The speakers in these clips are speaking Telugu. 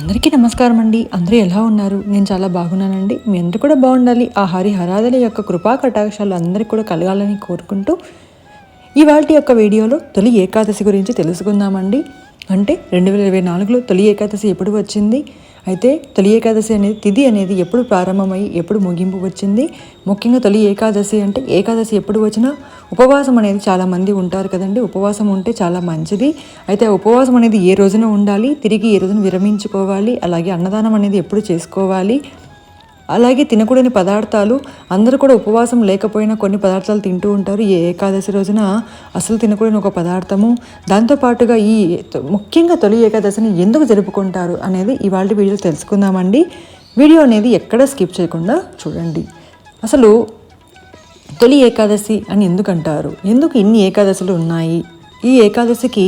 అందరికీ నమస్కారం అండి. అందరూ ఎలా ఉన్నారు? నేను చాలా బాగున్నానండి. మీ అందరూ కూడా బాగుండాలి. ఆ హరి హరాదుల యొక్క కృపా కటాక్షాలు అందరికీ కూడా కలగాలని కోరుకుంటూ ఇవాళ యొక్క వీడియోలో తొలి ఏకాదశి గురించి తెలుసుకుందామండి. అంటే రెండు వేల ఇరవై నాలుగులో తొలి ఏకాదశి ఎప్పుడు వచ్చింది? అయితే తొలి ఏకాదశి అనేది తిథి అనేది ఎప్పుడు ప్రారంభమై ఎప్పుడు ముగింపు వచ్చింది? ముఖ్యంగా తొలి ఏకాదశి అంటే ఏకాదశి ఎప్పుడు వచ్చినా ఉపవాసం అనేది చాలామంది ఉంటారు కదండి. ఉపవాసం ఉంటే చాలా మంచిది. అయితే ఉపవాసం అనేది ఏ రోజున ఉండాలి? తిరిగి ఏ రోజున విరమించుకోవాలి? అలాగే అన్నదానం అనేది ఎప్పుడు చేసుకోవాలి? అలాగే తినకూడని పదార్థాలు అందరూ కూడా ఉపవాసం లేకపోయినా కొన్ని పదార్థాలు తింటూ ఉంటారు. ఈ ఏకాదశి రోజున అసలు తినకూడని ఒక పదార్థము దాంతోపాటుగా ఈ ముఖ్యంగా తొలి ఏకాదశిని ఎందుకు జరుపుకుంటారు అనేది ఇవాళ వీడియోలో తెలుసుకుందామండి. వీడియో అనేది ఎక్కడ స్కిప్ చేయకుండా చూడండి. అసలు తొలి ఏకాదశి అని ఎందుకు అంటారు ఎందుకు ఇన్ని ఏకాదశులు ఉన్నాయి? ఈ ఏకాదశికి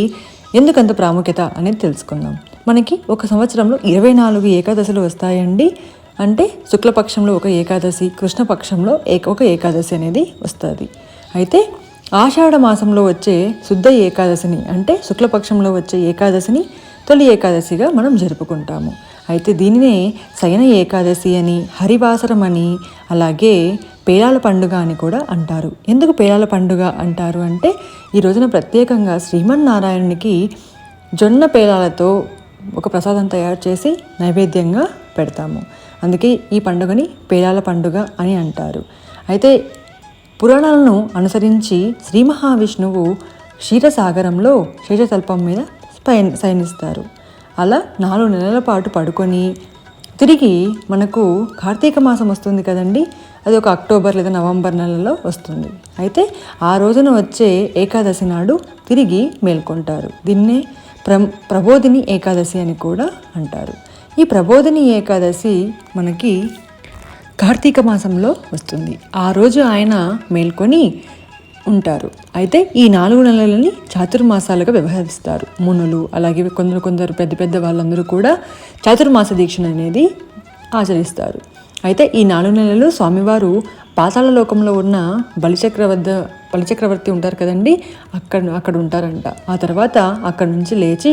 ఎందుకంత ప్రాముఖ్యత అనేది తెలుసుకుందాం. మనకి ఒక సంవత్సరంలో ఇరవై నాలుగు ఏకాదశులు వస్తాయండి. అంటే శుక్లపక్షంలో ఒక ఏకాదశి కృష్ణపక్షంలో ఒక ఏకాదశి అనేది వస్తుంది. అయితే ఆషాఢ మాసంలో వచ్చే శుద్ధ ఏకాదశిని అంటే శుక్లపక్షంలో వచ్చే ఏకాదశిని తొలి ఏకాదశిగా మనం జరుపుకుంటాము. అయితే దీనినే శయన ఏకాదశి అని హరివాసరం అని అలాగే పేలాల పండుగ అని కూడా అంటారు. ఎందుకు పేలాల పండుగ అంటారు అంటే ఈ రోజున ప్రత్యేకంగా శ్రీమన్నారాయణునికి జొన్న పేలాలతో ఒక ప్రసాదం తయారు చేసి నైవేద్యంగా పెడతాము. అందుకే ఈ పండుగని పేలాల పండుగ అని అంటారు. అయితే పురాణాలను అనుసరించి శ్రీ మహావిష్ణువు క్షీరసాగరంలో శేషతల్పం మీద పయన్ శయనిస్తారు అలా నాలుగు నెలల పాటు పడుకొని తిరిగి మనకు కార్తీక మాసం వస్తుంది కదండి అది ఒక అక్టోబర్ లేదా నవంబర్ నెలలో వస్తుంది. అయితే ఆ రోజున వచ్చే ఏకాదశి నాడు తిరిగి మేల్కొంటారు. దీన్నే ప్ర ప్రబోధిని ఏకాదశి అని కూడా అంటారు. ఈ ప్రబోధిని ఏకాదశి మనకి కార్తీక మాసంలో వస్తుంది. ఆ రోజు ఆయన మేల్కొని ఉంటారు. అయితే ఈ నాలుగు నెలలని చాతుర్మాసాలుగా వ్యవహరిస్తారు. మునులు అలాగే కొందరు కొందరు పెద్ద పెద్ద వాళ్ళందరూ కూడా చాతుర్మాస దీక్షను అనేది ఆచరిస్తారు. అయితే ఈ నాలుగు నెలలు స్వామివారు పాతాళ లోకంలో ఉన్న బలిచక్ర వద్ద బలిచక్రవర్తి ఉంటారు కదండి అక్కడ అక్కడ ఉంటారంట. ఆ తర్వాత అక్కడ నుంచి లేచి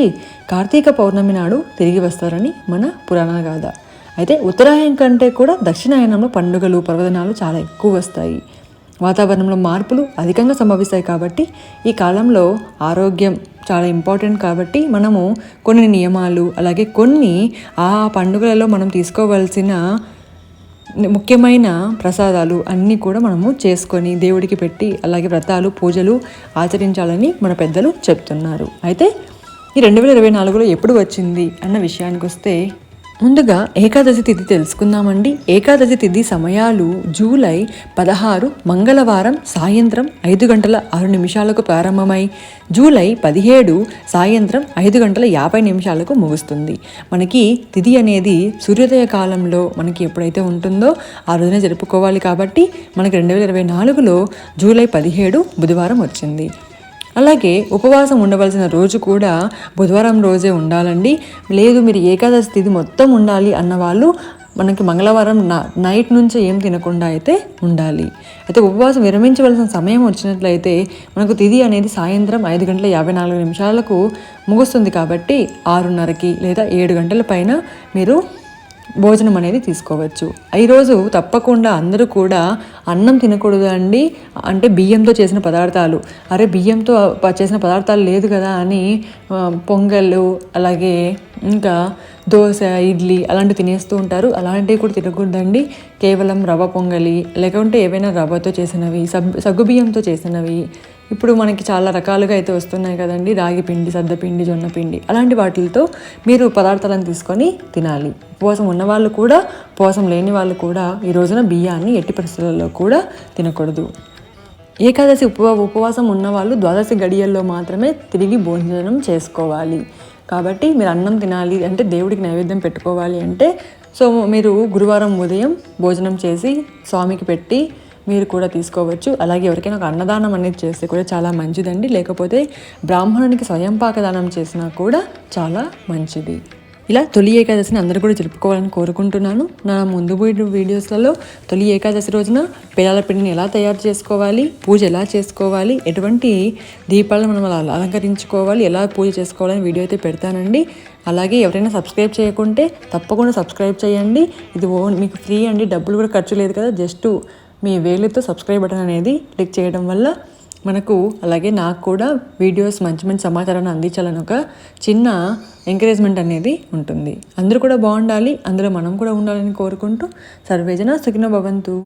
కార్తీక పౌర్ణమి నాడు తిరిగి వస్తారని మన పురాణ గాథ. అయితే ఉత్తరాయణం కంటే కూడా దక్షిణాయనంలో పండుగలు పర్వదనాలు చాలా ఎక్కువ వస్తాయి. వాతావరణంలో మార్పులు అధికంగా సంభవిస్తాయి కాబట్టి ఈ కాలంలో ఆరోగ్యం చాలా ఇంపార్టెంట్ కాబట్టి మనము కొన్ని నియమాలు అలాగే కొన్ని ఆ పండుగలలో మనం తీసుకోవాల్సిన ముఖ్యమైన ప్రసాదాలు అన్నీ కూడా మనము చేసుకొని దేవుడికి పెట్టి అలాగే వ్రతాలు పూజలు ఆచరించాలని మన పెద్దలు చెప్తున్నారు. అయితే ఈ రెండు వేల ఇరవై నాలుగులో ఎప్పుడు వచ్చింది అన్న విషయానికి వస్తే ముందుగా ఏకాదశి తిథి తెలుసుకుందామండి. ఏకాదశి తిథి సమయాలు జూలై పదహారు మంగళవారం సాయంత్రం ఐదు గంటల ఆరు నిమిషాలకు ప్రారంభమై జూలై పదిహేడు సాయంత్రం ఐదు గంటల యాభై నిమిషాలకు ముగుస్తుంది. మనకి తిథి అనేది సూర్యోదయ కాలంలో మనకి ఎప్పుడైతే ఉంటుందో ఆ రోజున జరుపుకోవాలి కాబట్టి మనకి రెండు వేల ఇరవై నాలుగులో జూలై పదిహేడు బుధవారం వచ్చింది. అలాగే ఉపవాసం ఉండవలసిన రోజు కూడా బుధవారం రోజే ఉండాలండి. లేదు మీరు ఏకాదశి తిథి మొత్తం ఉండాలి అన్న వాళ్ళు మనకి మంగళవారం నైట్ నుంచి ఏం తినకుండా అయితే ఉండాలి. అయితే ఉపవాసం విరమించవలసిన సమయం వచ్చినట్లయితే మనకు తిథి అనేది సాయంత్రం ఐదు గంటల యాభై నాలుగు నిమిషాలకు ముగుస్తుంది కాబట్టి ఆరున్నరకి లేదా ఏడు గంటల పైన మీరు భోజనం అనేది తీసుకోవచ్చు. ఈరోజు తప్పకుండా అందరూ కూడా అన్నం తినకూడదు అండి. అంటే బియ్యంతో చేసిన పదార్థాలు. అరే బియ్యంతో చేసిన పదార్థాలు లేదు కదా అని పొంగళ్ళు అలాగే ఇంకా దోశ ఇడ్లీ అలాంటివి తినేస్తూ ఉంటారు. అలాంటివి కూడా తినకూడదండి. కేవలం రవ్వ పొంగలి లేకుంటే ఏవైనా రవ్వతో చేసినవి సబ్ సగ్గుబియ్యంతో చేసినవి. ఇప్పుడు మనకి చాలా రకాలుగా అయితే వస్తున్నాయి కదండి. రాగి పిండి సద్దపిండి జొన్న పిండి అలాంటి వాటితో మీరు పదార్థాలను తీసుకొని తినాలి. ఉపవాసం ఉన్నవాళ్ళు కూడా ఉపవాసం లేని వాళ్ళు కూడా ఈ రోజున బియ్యాన్ని ఎట్టి పరిస్థితులలో కూడా తినకూడదు. ఏకాదశి ఉప ఉపవాసం ఉన్నవాళ్ళు ద్వాదశి గడియల్లో మాత్రమే తిరిగి భోజనం చేసుకోవాలి. కాబట్టి మీరు అన్నం తినాలి అంటే దేవుడికి నైవేద్యం పెట్టుకోవాలి అంటే సో మీరు గురువారం ఉదయం భోజనం చేసి స్వామికి పెట్టి మీరు కూడా తీసుకోవచ్చు. అలాగే ఎవరికైనా ఒక అన్నదానం అనేది చేస్తే కూడా చాలా మంచిదండి. లేకపోతే బ్రాహ్మణునికి స్వయం పాకదానం చేసినా కూడా చాలా మంచిది. ఇలా తొలి ఏకాదశిని అందరూ కూడా జరుపుకోవాలని కోరుకుంటున్నాను. నా ముందు వీడియోస్లలో తొలి ఏకాదశి రోజున పిల్లల పిండిని ఎలా తయారు చేసుకోవాలి పూజ ఎలా చేసుకోవాలి ఎటువంటి దీపాలను మనం అలా అలంకరించుకోవాలి ఎలా పూజ చేసుకోవాలని వీడియో అయితే పెడతానండి. అలాగే ఎవరైనా సబ్స్క్రైబ్ చేయకుంటే తప్పకుండా సబ్స్క్రైబ్ చేయండి. ఇది ఓన్ మీకు ఫ్రీ అండి డబ్బులు కూడా ఖర్చు లేదు కదా జస్ట్ మీ వేలుతో సబ్స్క్రైబ్ బటన్ అనేది క్లిక్ చేయడం వల్ల మనకు అలాగే నాకు కూడా వీడియోస్ మంచి మంచి సమాచారాన్ని అందించాలని ఒక చిన్న ఎంకరేజ్మెంట్ అనేది ఉంటుంది. అందరూ కూడా బాగుండాలి అందులో మనం కూడా ఉండాలని కోరుకుంటూ సర్వేజన సుఖిన భవంతు.